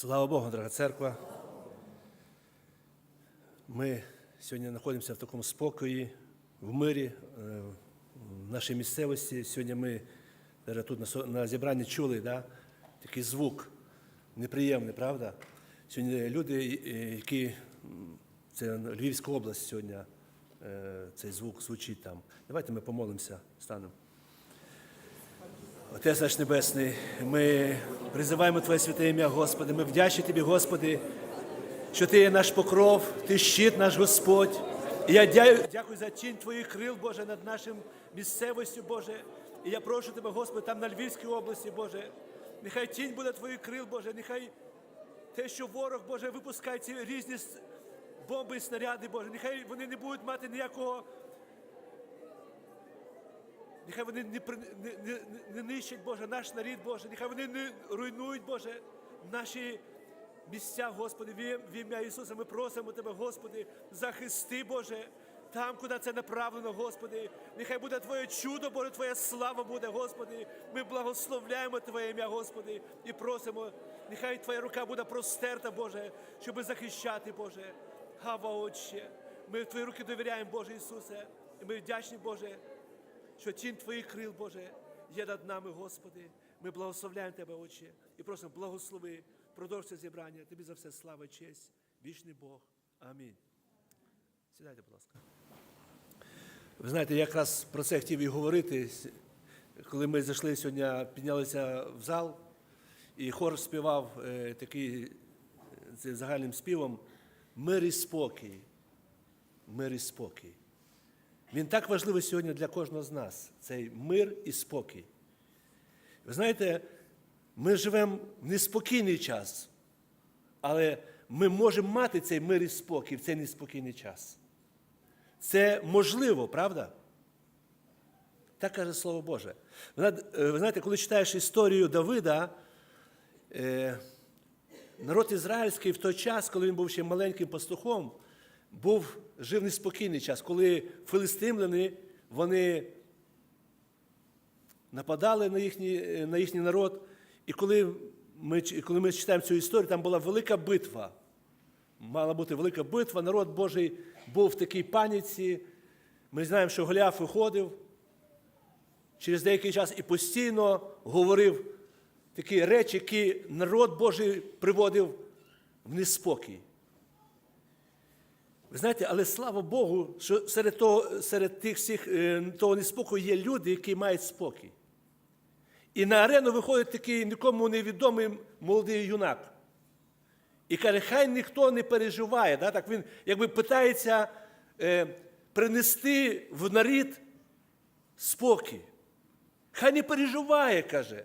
Слава Богу, дорога церква. Ми сьогодні знаходимося в такому спокої, в мирі, е, в нашій місцевості. Сьогодні ми тут на зібранні чули да, такий звук неприємний, правда? Сьогодні люди, які це Львівська область сьогодні, е, цей звук звучить там. Давайте ми помолимося, станемо. Отець наш Небесний, ми призиваємо Твоє святе ім'я, Господи. Ми вдячні Тобі, Господи, що Ти є наш покров, Ти щит наш Господь. І я дякую за тінь Твоїх крил, Боже, над нашим місцевостю, Боже. І я прошу Тебе, Господи, там на Львівській області, Боже. Нехай тінь буде Твоїх крил, Боже, нехай те, що ворог, Боже, випускає ці різні бомби і снаряди, Боже, нехай вони не будуть мати ніякого Нехай вони не, не, не, не нищать, Боже, наш нарід, Боже, нехай вони не руйнують, Боже, наші місця, Господи, в ім'я Ісуса. Ми просимо Тебе, Господи, захисти, Боже, там, куди це направлено, Господи. Нехай буде Твоє чудо, Боже, Твоя слава буде, Господи. Ми благословляємо Твоє ім'я, Господи, і просимо, нехай Твоя рука буде простерта, Боже, щоб захищати, Боже. Гава, Отче. Ми в Твої руки довіряємо, Боже Ісусе. І ми вдячні, Боже, що тінь Твоїх крил, Боже, є над нами, Господи. Ми благословляємо Тебе, Отче, і просимо, благослови, продовж це зібрання. Тобі за все слава, честь, вічний Бог. Амінь. Сідайте, будь ласка. Ви знаєте, я якраз про це хотів і говорити. Коли ми зайшли сьогодні, піднялися в зал, і хор співав е, такий е, загальним співом Мир і спокій. Мир і спокій. Він так важливий сьогодні для кожного з нас цей мир і спокій. Ви знаєте, ми живемо в неспокійний час, але ми можемо мати цей мир і спокій в цей неспокійний час. Це можливо, правда? Так каже Слово Боже. Ви знаєте- е, Ви знаєте, коли читаєш історію Давида, е, народ ізраїльський в той час, коли він був ще маленьким пастухом, був жив неспокійний час, коли филистимляни вони нападали на їхній, на їхній народ. І коли ми, коли ми читаємо цю історію, там була велика битва. Мала бути велика битва, народ Божий був в такій паніці. Ми знаємо, що Голіаф виходив через деякий час і постійно говорив такі речі, які народ Божий приводив в неспокій. Ви знаєте, але слава Богу, що серед того, серед тих всіх е, того неспокою є люди, які мають спокій. І на арену виходить такий нікому невідомий молодий юнак. І каже, хай ніхто не переживає. Да? Так він якби питається е, принести в нарід спокій. Хай не переживає, каже.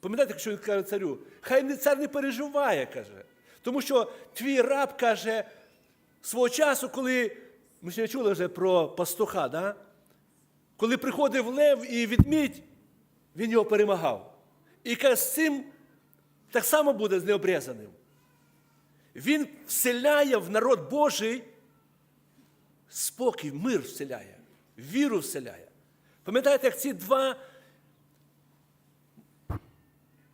Пам'ятаєте, що він каже царю? Хай не цар не переживає, каже. Тому що твій раб каже, свого часу, коли ми ще чули вже про пастуха, да? коли приходив лев і відмідь, він його перемагав. І каже, з цим так само буде з необрезаним. Він вселяє в народ Божий спокій, мир вселяє, віру вселяє. Пам'ятаєте, як ці два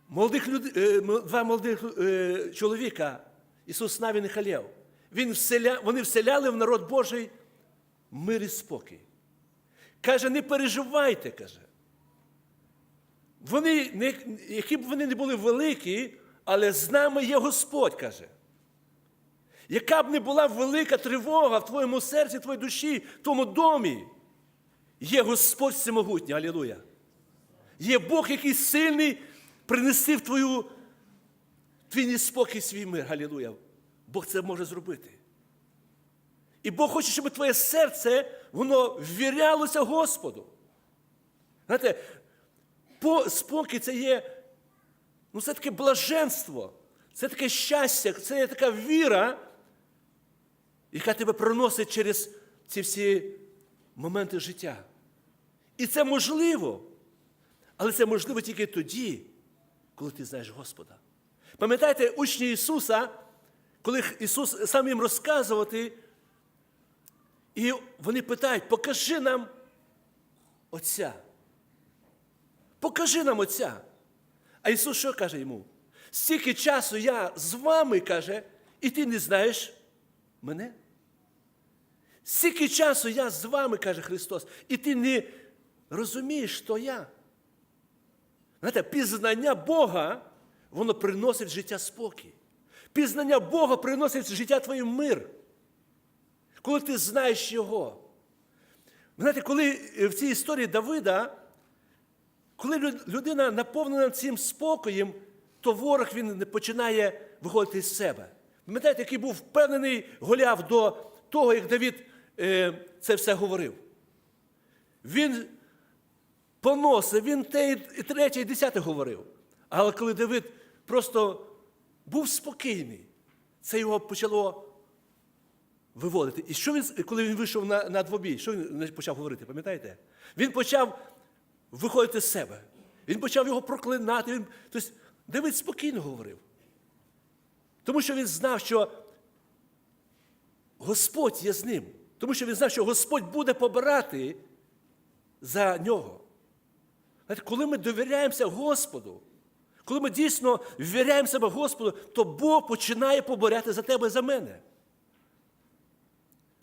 молодих люд... е, два молодих е, чоловіка, Ісус Навін і Халєв, він вселя... вони вселяли в народ Божий мир і спокій. Каже, не переживайте, каже. Вони, не, які б вони не були великі, але з нами є Господь, каже. Яка б не була велика тривога в твоєму серці, в твоїй душі, в твоєму домі, є Господь всемогутній, алілуя. Є Бог, який сильний принести в твою, твій неспокій свій мир, алілуя. Бог це може зробити. І Бог хоче, щоб твоє серце, воно ввірялося Господу. Знаєте, спокій це є, ну це таке блаженство, це таке щастя, це є така віра, яка тебе проносить через ці всі моменти життя. І це можливо. Але це можливо тільки тоді, коли ти знаєш Господа. Пам'ятаєте, учні Ісуса, коли Ісус сам їм розказувати, і вони питають, покажи нам Отця. Покажи нам Отця. А Ісус що каже йому? стільки часу я з вами, каже, і ти не знаєш мене? Стільки часу я з вами, каже Христос, і ти не розумієш, що я. Знаєте, пізнання Бога, воно приносить життя спокій. Пізнання Бога приносить в життя твоє мир. Коли ти знаєш Його. Знаєте, коли в цій історії Давида, коли людина наповнена цим спокоєм, то ворог він починає виходити з себе. Пам'ятаєте, який був впевнений Голіаф до того, як Давид е, це все говорив. Він поносив, він те і третє, і десяте говорив. Але коли Давид просто був спокійний, це його почало виводити. І що він, коли він вийшов на, на двобій, що він почав говорити, пам'ятаєте? Він почав виходити з себе. Він почав його проклинати. Він, тобто Давид спокійно говорив. Тому що він знав, що Господь є з ним. Тому що він знав, що Господь буде побирати за нього. Коли ми довіряємося Господу, коли ми дійсно ввіряємо себе Господу, то Бог починає поборяти за тебе і за мене.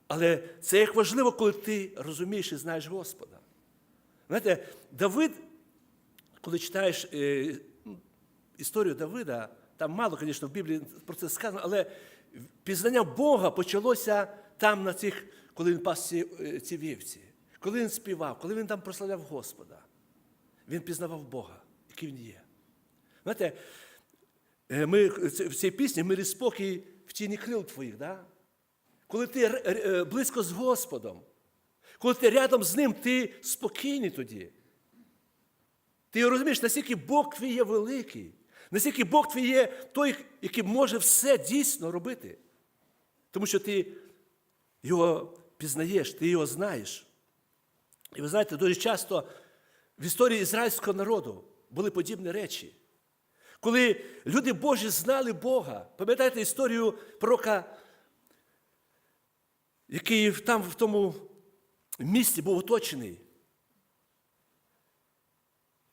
Але це як важливо, коли ти розумієш і знаєш Господа. Знаєте, Давид, коли читаєш е, історію Давида, там мало, звісно, в Біблії про це сказано, але пізнання Бога почалося там, на цих, коли він пас ці, е, ці вівці, коли він співав, коли він там прославляв Господа. Він пізнавав Бога, який він є. Знаєте, е, ми в цій пісні мирі спокій в тіні крил твоїх, да? коли ти е, близько з Господом, коли ти рядом з ним, ти спокійний тоді. Ти розумієш, наскільки Бог твій є великий, наскільки Бог твій є той, який може все дійсно робити. Тому що ти його пізнаєш, ти його знаєш. І ви знаєте, дуже часто в історії ізраїльського народу були подібні речі. Коли люди Божі знали Бога, пам'ятаєте історію пророка, який там в тому місті був оточений.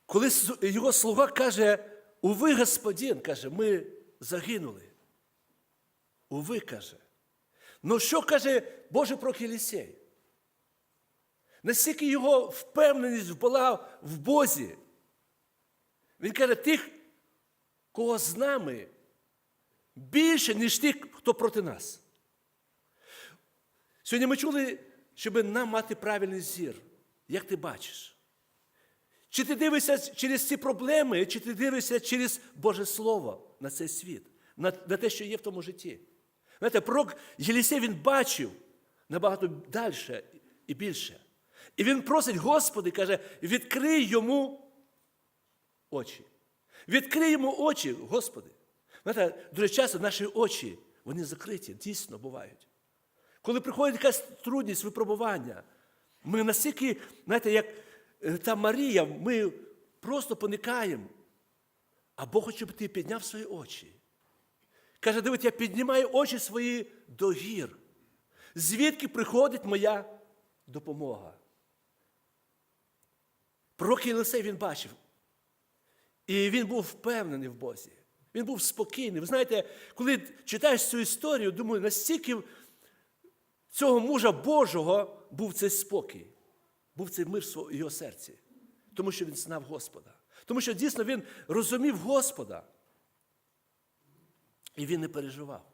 Коли його слуга каже, уви, господин, каже, ми загинули. Уви, каже. Ну що каже Божий пророк Єлісей? Настільки його впевненість була в Бозі. Він каже, тих, кого з нами, більше, ніж тих, хто проти нас. Сьогодні ми чули, щоб нам мати правильний зір. Як ти бачиш? Чи ти дивишся через ці проблеми, чи ти дивишся через Боже Слово на цей світ, на, на те, що є в тому житті? Знаєте, пророк Єлісей він бачив набагато далі і більше. І він просить Господи, каже, відкрий йому очі. Відкрий йому очі, Господи. Знаєте, дуже часто наші очі, вони закриті, дійсно бувають. Коли приходить якась трудність, випробування, ми настільки, знаєте, як е, та Марія, ми просто поникаємо. А Бог хоче, щоб ти підняв свої очі. Каже, Давид, я піднімаю очі свої до гір. Звідки приходить моя допомога? Пророк Єлисей він бачив. І він був впевнений в Бозі. Він був спокійний. Ви знаєте, коли читаєш цю історію, думаю, настільки цього мужа Божого був цей спокій, був цей мир в його серці, тому що він знав Господа. Тому що дійсно він розумів Господа. І він не переживав.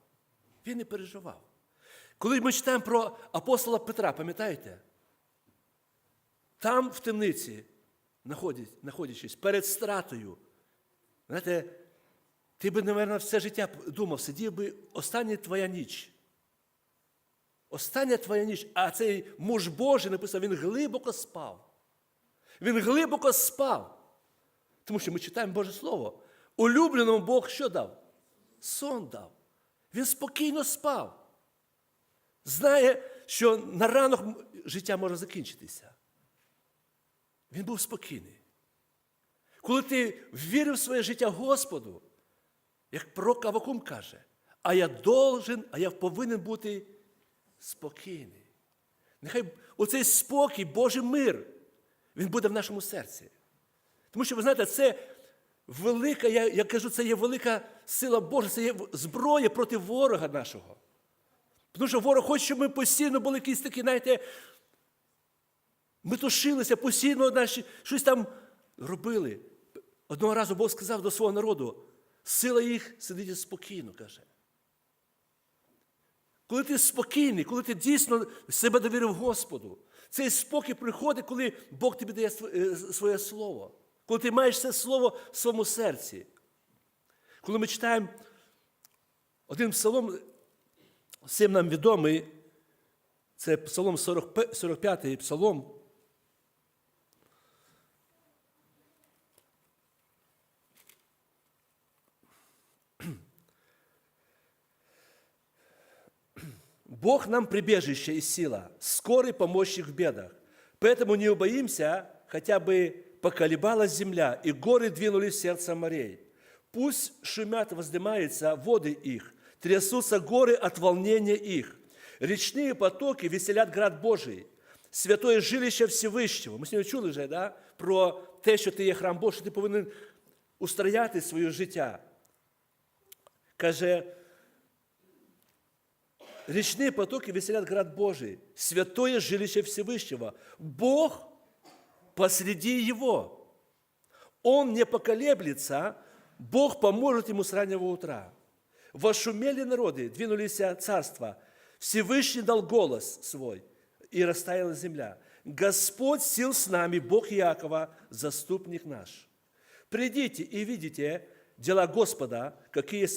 Він не переживав. Коли ми читаємо про апостола Петра, пам'ятаєте? Там в темниці, знаходячись перед стратою, знаєте, ти би, мабуть, все життя думав, сидів би остання твоя ніч. Остання твоя ніч, а цей муж Божий написав, він глибоко спав. Він глибоко спав. Тому що ми читаємо Боже Слово. Улюбленому Бог що дав? Сон дав. Він спокійно спав. Знає, що на ранок життя може закінчитися. Він був спокійний. Коли ти вірив в своє життя Господу, як пророк Авакум каже, а я должен, а я повинен бути спокійний. Нехай оцей спокій, Божий мир, він буде в нашому серці. Тому що, ви знаєте, це велика, я, я кажу, це є велика сила Божа, це є зброя проти ворога нашого. Тому що ворог хоче, щоб ми постійно були якісь такі, знаєте, ми тушилися постійно, наші, щось там робили. Одного разу Бог сказав до свого народу, сила їх сидить спокійно, каже. Коли ти спокійний, коли ти дійсно себе довірив Господу, цей спокій приходить, коли Бог тобі дає е, своє слово. Коли ти маєш це слово в своєму серці. Коли ми читаємо один псалом, всім нам відомий, це псалом 40, 45 псалом. Бог нам прибежище и сила, скорый помощник в бедах. Поэтому не убоимся, хотя бы поколебалась земля, и горы двинулись в сердце морей. Пусть шумят, воздымаются воды их, трясутся горы от волнения их. Речные потоки веселят град Божий, святое жилище Всевишнього. Ми сьогодні чули вже да, про те, що ти є храм Божий, що ти повинен устрояти своє життя. Каже, Речные потоки веселят град Божий, святое жилище Всевышнего. Бог посреди его. Он не поколеблется, Бог поможет ему с раннего утра. Вошумели народы, двинулись царства. Всевышний дал голос свой, и растаяла земля. Господь сил с нами, Бог Иакова, заступник наш. Придите и видите дела Господа, какие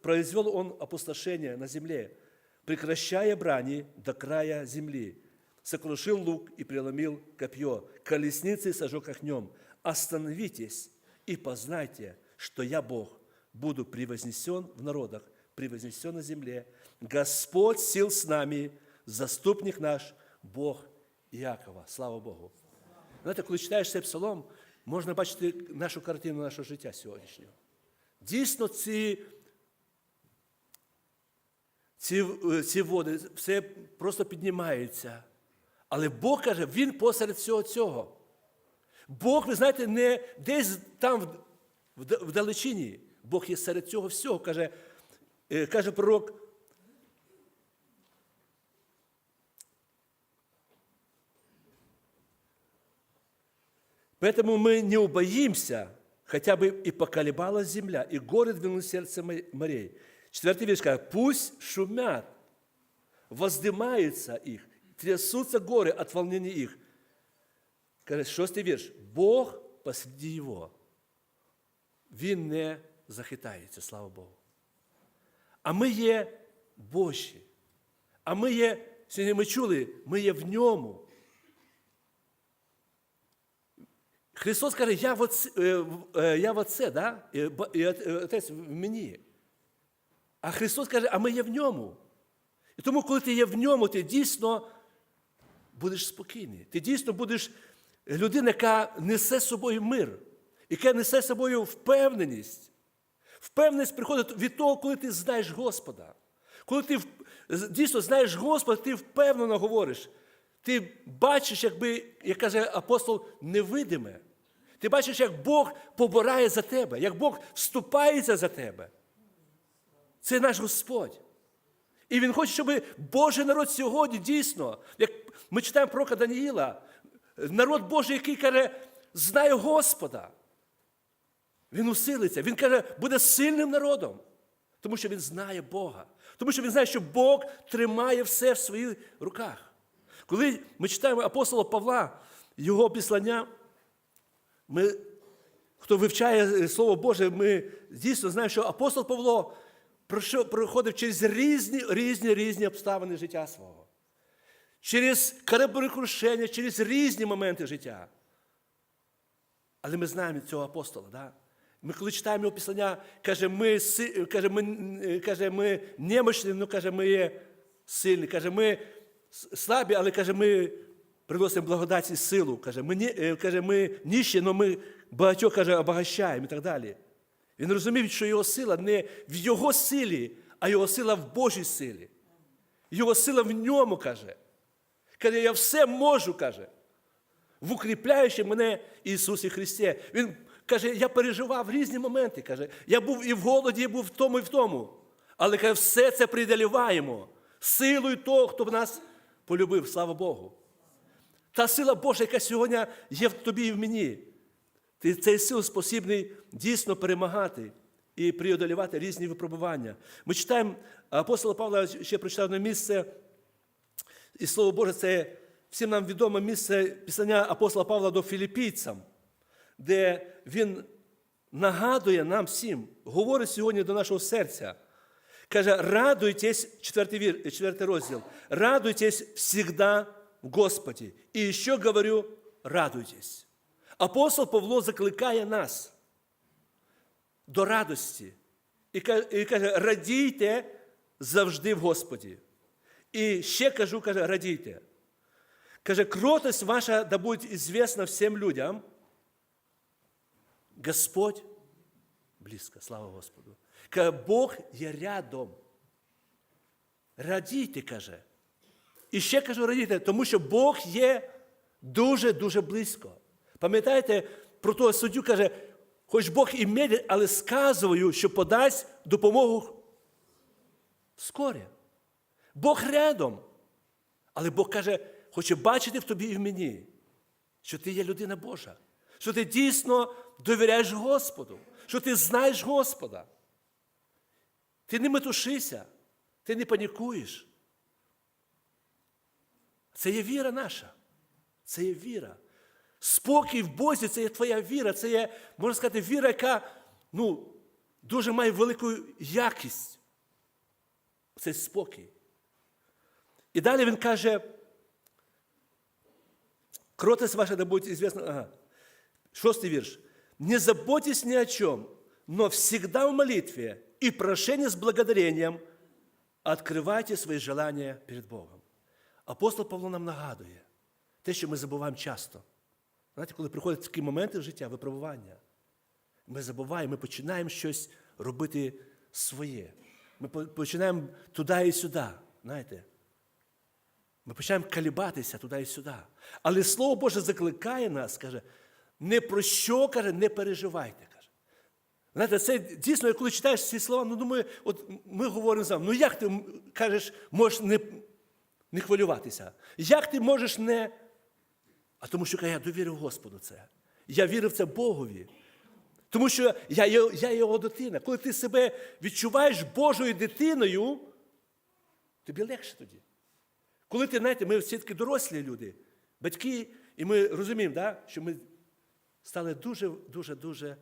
произвел Он опустошения на земле, прекращая брани до края земли. Сокрушил лук и преломил копье, колесницы сожег огнем. Остановитесь и познайте, что я Бог, буду превознесен в народах, превознесен на земле. Господь сил с нами, заступник наш, Бог Іакова. Слава Богу. Знаєте, коли читаєш цей псалом, можна бачити нашу картину нашого життя сьогоднішнього. Дійсно, ці, ці, е, ці води, все просто піднімається. Але Бог каже, Він посеред всього цього. Бог, ви знаєте, не десь там в- в- вдалечині. Бог є серед цього всього, каже, е, каже пророк. Поэтому мы не убоимся, хотя бы и поколебалась земля, и горы двинулись в сердце мо- морей. Четвертый вещь, сказал, пусть шумят, воздымаются их, трясутся горы от волнения их. Каже, шостий вірш. Бог посреди його. Він не захитається, слава Богу. А ми є Божі. А ми є, сьогодні ми чули, ми є в ньому. Христос каже, я в Отце, е, в- е, я в Отце, да? і ба- і От- е, Отець в мені. А Христос каже, а ми є в ньому. І тому, коли ти є в ньому, ти дійсно будеш спокійний. Ти дійсно будеш людина, яка несе з собою мир, яка несе з собою впевненість. Впевненість приходить від того, коли ти знаєш Господа. Коли ти дійсно знаєш Господа, ти впевнено говориш. Ти бачиш, якби, як каже апостол, невидиме. Ти бачиш, як Бог побирає за тебе, як Бог вступається за тебе. Це наш Господь. І Він хоче, щоб Божий народ сьогодні дійсно, як ми читаємо про Даніїла, народ Божий, який каже, знає Господа. Він усилиться. Він каже, буде сильним народом, тому що він знає Бога. Тому що він знає, що Бог тримає все в своїх руках. Коли ми читаємо апостола Павла, його післання, ми, хто вивчає Слово Боже, ми дійсно знаємо, що апостол Павло проходив через різні, різні, різні обставини життя свого. Через кораблекрушення, через різні моменти життя. Але ми знаємо цього апостола. Да? Ми коли читаємо його післання, каже, ми, каже, ми, каже, ми немощні, ну каже, ми є сильні. Каже, ми слабі, але каже, ми приносимо благодать і силу. Каже, ми, е, каже, ми ніщі, але ми багатьох каже, обогащаємо і так далі. Він розумів, що його сила не в його силі, а його сила в Божій силі. Його сила в ньому каже. Каже, я все можу, каже в укріпляючи мене Ісусі Христі. Він Каже, я переживав різні моменти. Каже, я був і в голоді, я був в тому, і в тому. Але каже, все це преодоліваємо силою того, хто в нас полюбив, слава Богу. Та сила Божа, яка сьогодні є в тобі і в мені. Ти цей сил спосібний дійсно перемагати і преодолівати різні випробування. Ми читаємо апостола Павла, ще прочитав одне місце, і слово Боже, це всім нам відоме місце писання апостола Павла до філіпійцям, де він нагадує нам всім, говорить сьогодні до нашого серця. Каже, радуйтесь, четвертий розділ, радуйтесь всегда в Господі. І що говорю, радуйтесь. Апостол Павло закликає нас до радості. І каже, радійте завжди в Господі. І ще кажу, каже, радійте. Каже, кротость ваша да будет известна всем людям. Господь близько, слава Господу. Каже, Бог є рядом. Радійте, каже. І ще кажу, радійте, тому що Бог є дуже-дуже близько. Пам'ятаєте, про того суддю каже, хоч Бог і медлить, але сказую, що подасть допомогу вскоре. Бог рядом. Але Бог каже, хоче бачити в тобі і в мені, що ти є людина Божа, що ти дійсно довіряєш Господу, що ти знаєш Господа. Ти не метушися, ти не панікуєш. Це є віра наша. Це є віра. Спокій в Бозі це є твоя віра, це є, можна сказати, віра, яка ну, дуже має велику якість. Цей спокій. І далі він каже, кротость ваша да будет известна. Ага. Шостый вірш. Не заботьтесь ни о чем, но всегда в молитве и прошении с благодарением открывайте свои желания перед Богом. Апостол Павло нам нагадує те, що ми забуваємо часто. Знаєте, коли приходять такі моменти в життя, випробування, ми забуваємо, ми починаємо щось робити своє. Ми починаємо туди і сюди. Знаєте? Ми починаємо калібатися туди і сюди. Але Слово Боже закликає нас, каже, не про що, каже, не переживайте. каже. Знаєте, це дійсно, коли читаєш ці слова, ну думаю, от ми говоримо з вами, ну як ти кажеш, можеш не, не хвилюватися? Як ти можеш не. А тому що я довірив Господу це. Я вірив це Богові. Тому що я, я його дитина. Коли ти себе відчуваєш Божою дитиною, тобі легше тоді. Коли ти, знаєте, ми всі таки дорослі люди, батьки, і ми розуміємо, да, що ми стали дуже, дуже, дуже.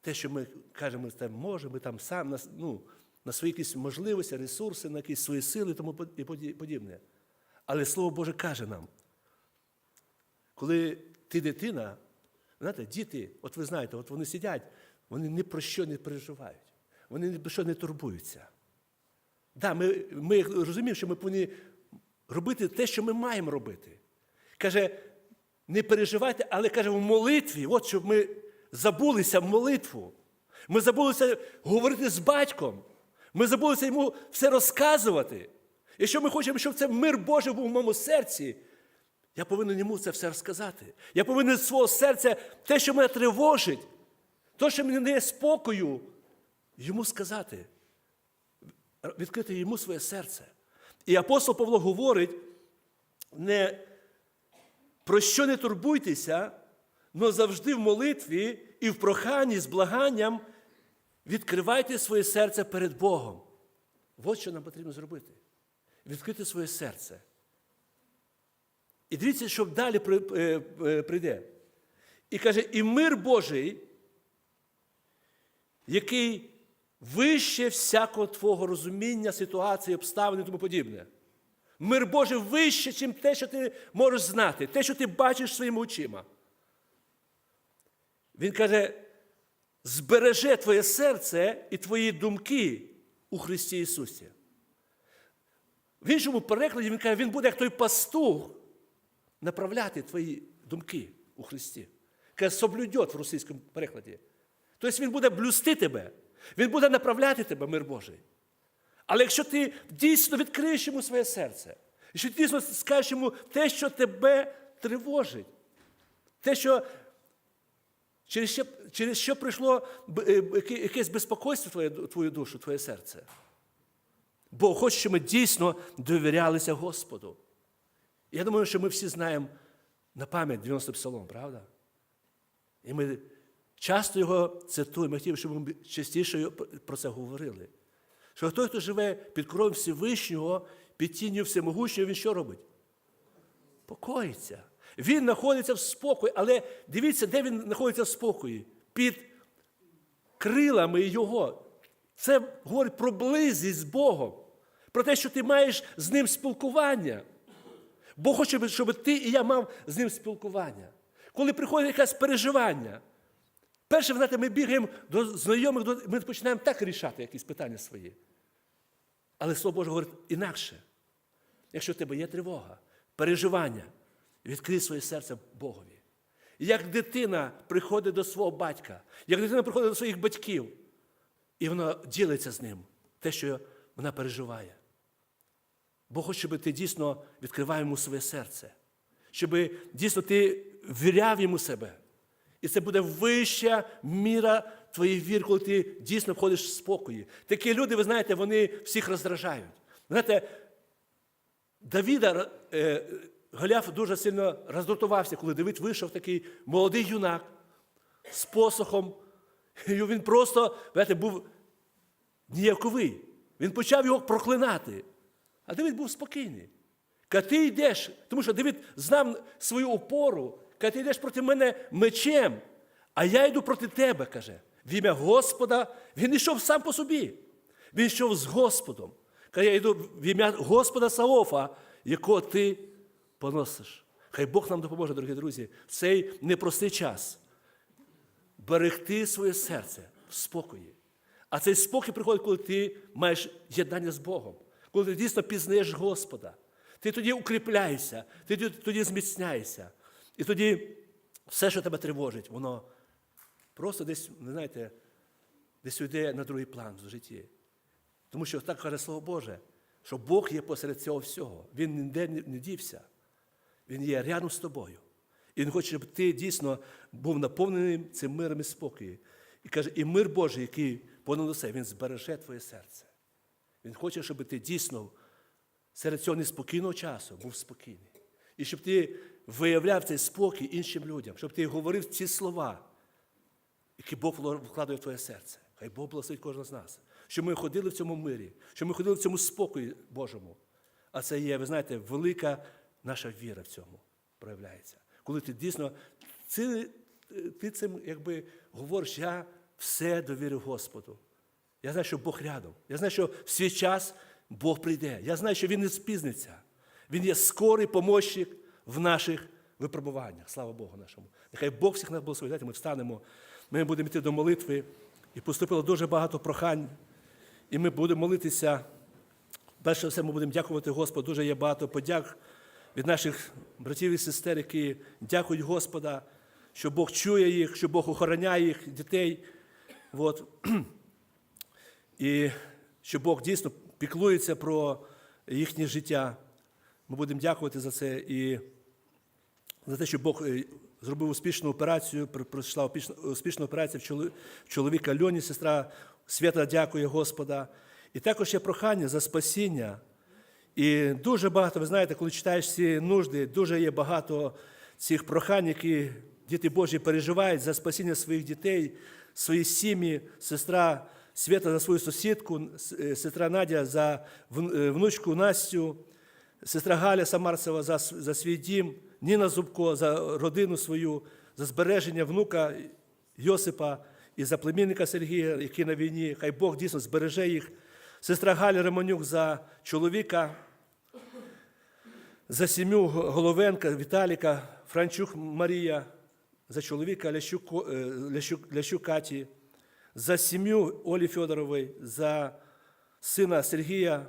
Те, що ми кажемо, там можемо, ми там сам на, ну, на свої якісь можливості, ресурси, на якісь свої сили і подібне. Але Слово Боже каже нам, коли ти дитина, знаєте, діти, от ви знаєте, от вони сидять, вони ні про що не переживають, вони ні про що не турбуються. Да, ми, ми розуміємо, що ми повинні робити те, що ми маємо робити. Каже, не переживайте, але каже, в молитві, от щоб ми забулися в молитву. Ми забулися говорити з батьком. Ми забулися йому все розказувати. Якщо ми хочемо, щоб це мир Божий був в моєму серці, я повинен йому це все розказати. Я повинен з свого серця те, що мене тривожить, те, що мені не є спокою, йому сказати відкрити йому своє серце. І апостол Павло говорить, не про що не турбуйтеся, але завжди в молитві і в проханні з благанням відкривайте своє серце перед Богом. От що нам потрібно зробити. Відкрити своє серце. І дивіться, що далі е, е, прийде. І каже, і мир Божий, який вище всякого твого розуміння, ситуації, обставин і тому подібне. Мир Божий вище, ніж те, що ти можеш знати, те, що ти бачиш своїми очима. Він каже, збереже твоє серце і твої думки у Христі Ісусі. В іншому перекладі він каже, він буде як той пастух направляти твої думки у Христі. Каже, соблюдет в російському перекладі. Тобто він буде блюсти тебе, він буде направляти тебе, мир Божий. Але якщо ти дійсно відкриєш йому своє серце, якщо ти дійсно скажеш йому те, що тебе тривожить, те, що Через що, через що прийшло е, яке- якесь безпокойство твоє, твою душу, твоє серце? Бог хоче, щоб ми дійсно довірялися Господу. Я думаю, що ми всі знаємо на пам'ять 90 псалом, правда? І ми часто його цитуємо. Я хотів, щоб ми частіше про це говорили. Що той, хто живе під кров'ю Всевишнього, під тінню Всемогущого, він що робить? Покоїться. Він знаходиться в спокої, але дивіться, де він знаходиться в спокої? Під крилами Його. Це говорить про близість з Богом, про те, що ти маєш з ним спілкування. Бог хоче, щоб ти і я мав з ним спілкування. Коли приходить якесь переживання, перше, ви знаєте, ми бігаємо до знайомих, ми починаємо так рішати якісь питання свої. Але Слово Боже говорить інакше. Якщо в тебе є тривога, переживання, відкрий своє серце Богові. Як дитина приходить до свого батька, як дитина приходить до своїх батьків, і вона ділиться з ним те, що вона переживає. Бог хоче, щоб ти дійсно відкривав йому своє серце, щоб дійсно ти віряв йому себе. І це буде вища міра твоїх вір, коли ти дійсно входиш в спокої. Такі люди, ви знаєте, вони всіх роздражають. Знаєте, Давіда е, Голіаф дуже сильно роздратувався, коли Давид вийшов такий молодий юнак з посохом. І він просто, знаєте, був ніяковий. Він почав його проклинати. А Давид був спокійний. Каже, ти йдеш, тому що Давид знав свою опору, каже, ти йдеш проти мене мечем, а я йду проти тебе, каже. В ім'я Господа він йшов сам по собі. Він йшов з Господом. Каже, я йду в ім'я Господа Саофа, якого ти поносиш. Хай Бог нам допоможе, дорогі друзі, в цей непростий час берегти своє серце в спокої. А цей спокій приходить, коли ти маєш єднання з Богом, коли ти дійсно пізнаєш Господа. Ти тоді укріпляєшся, ти тоді- зміцняєшся. І тоді все, що тебе тривожить, воно просто десь, ви знаєте, десь йде на другий план в житті. Тому що так каже Слово Боже, що Бог є посеред цього всього. Він ніде не не дівся. Він є рядом з тобою. І Він хоче, щоб ти дійсно був наповнений цим миром і спокоєм. І каже, і мир Божий, який понад усе, він збереже твоє серце. Він хоче, щоб ти дійсно серед цього неспокійного часу був спокійний. І щоб ти виявляв цей спокій іншим людям, щоб ти говорив ці слова, які Бог вкладає в твоє серце. Хай Бог благословить кожного з нас. Щоб ми ходили в цьому мирі, щоб ми ходили в цьому спокої Божому. А це є, ви знаєте, велика наша віра в цьому проявляється. Коли ти дійсно ти, ти цим якби говориш, я все довірив Господу. Я знаю, що Бог рядом. Я знаю, що в свій час Бог прийде. Я знаю, що Він не спізниться. Він є скорий помощник в наших випробуваннях. Слава Богу нашому. Нехай Бог всіх нас благословить. Давайте Ми встанемо, ми будемо йти до молитви. І поступило дуже багато прохань. І ми будемо молитися. Перше все, ми будемо дякувати Господу. Дуже є багато подяк від наших братів і сестер, які дякують Господа, що Бог чує їх, що Бог охороняє їх дітей. От. І що Бог дійсно піклується про їхнє життя. Ми будемо дякувати за це і за те, що Бог е, зробив успішну операцію, пр- пройшла успішна- операція в чоло- в чоловіка Льоні, сестра Свята дякує Господа. І також є прохання за спасіння. І дуже багато, ви знаєте, коли читаєш ці нужди, дуже є багато цих прохань, які діти Божі переживають за спасіння своїх дітей, свої сім'ї, сестра Свята за свою сусідку, е, сестра Надя за е, внучку Настю, сестра Галя Самарцева за, за свій дім, Ніна Зубко за родину свою, за збереження внука Йосипа і за племінника Сергія, який на війні. Хай Бог дійсно збереже їх. Сестра Галя Романюк за чоловіка, за сім'ю Головенка, Віталіка, Франчук Марія, за чоловіка Лящук, е, Лящук, Лящук Каті, за сім'ю Олі Федорової, за сина Сергія,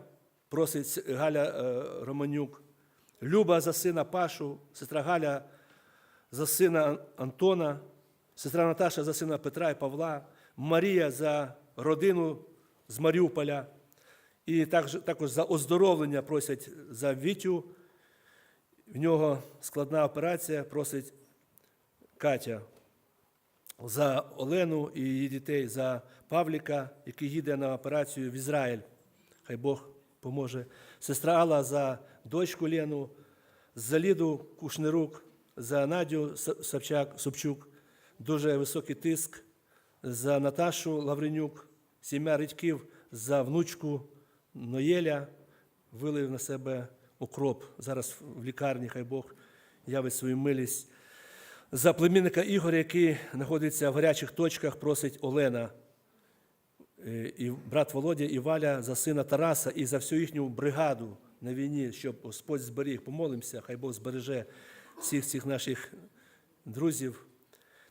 просить Галя е, Романюк, Люба за сина Пашу, сестра Галя за сина Антона, сестра Наташа за сина Петра і Павла, Марія за родину з Маріуполя. І також, також за оздоровлення просять за Вітю. В нього складна операція, просить Катя. За Олену і її дітей, за Павліка, який їде на операцію в Ізраїль. Хай Бог поможе. Сестра Алла за дочку Лену, за Ліду Кушнирук, за Надю Собчак, Собчук, дуже високий тиск, за Наташу Лавренюк, сім'я Редьків, за внучку Ноєля, вилив на себе укроп. Зараз в лікарні, хай Бог явить свою милість. За племінника Ігоря, який знаходиться в гарячих точках, просить Олена, е, і брат Володя і Валя за сина Тараса і за всю їхню бригаду на війні, щоб Господь зберіг. Помолимося, хай Бог збереже всіх цих наших друзів.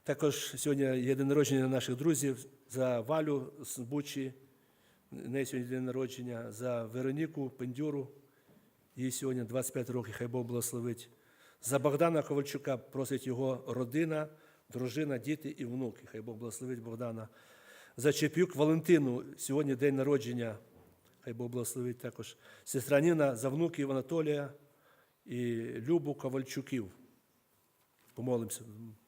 Також сьогодні є день народження наших друзів за Валю з Бучі, неї сьогодні день народження, за Вероніку Пендюру, їй сьогодні 25 років, хай Бог благословить. За Богдана Ковальчука просить його родина, дружина, діти і внуки. Хай Бог благословить Богдана. За Чепюк Валентину сьогодні день народження. Хай Бог благословить також. Сестра Ніна за внуків Анатолія і Любу Ковальчуків. Помолимося.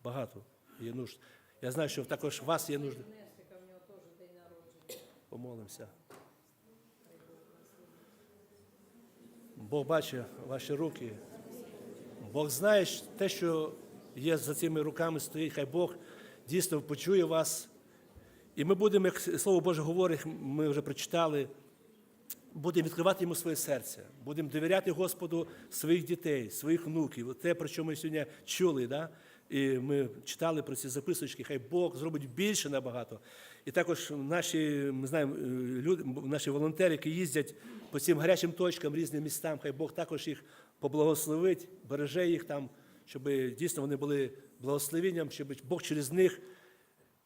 Багато є нужд. Я знаю, що також вас є нужди. Помолимося. Бог бачить ваші руки. Бог знає те, що є за цими руками стоїть, хай Бог дійсно почує вас. І ми будемо, як Слово Боже говорить, ми вже прочитали, будемо відкривати йому своє серце, будемо довіряти Господу своїх дітей, своїх внуків. Те, про що ми сьогодні чули, да? і ми читали про ці записочки, хай Бог зробить більше набагато. І також наші, ми знаємо, е, люди, наші волонтери, які їздять по цим гарячим точкам, різним містам, хай Бог також їх поблагословить, береже їх там, щоб дійсно вони були благословенням, щоб Бог через них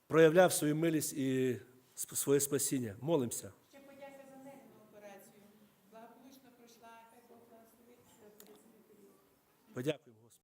проявляв свою милість і своє спасіння. Молимося. Ще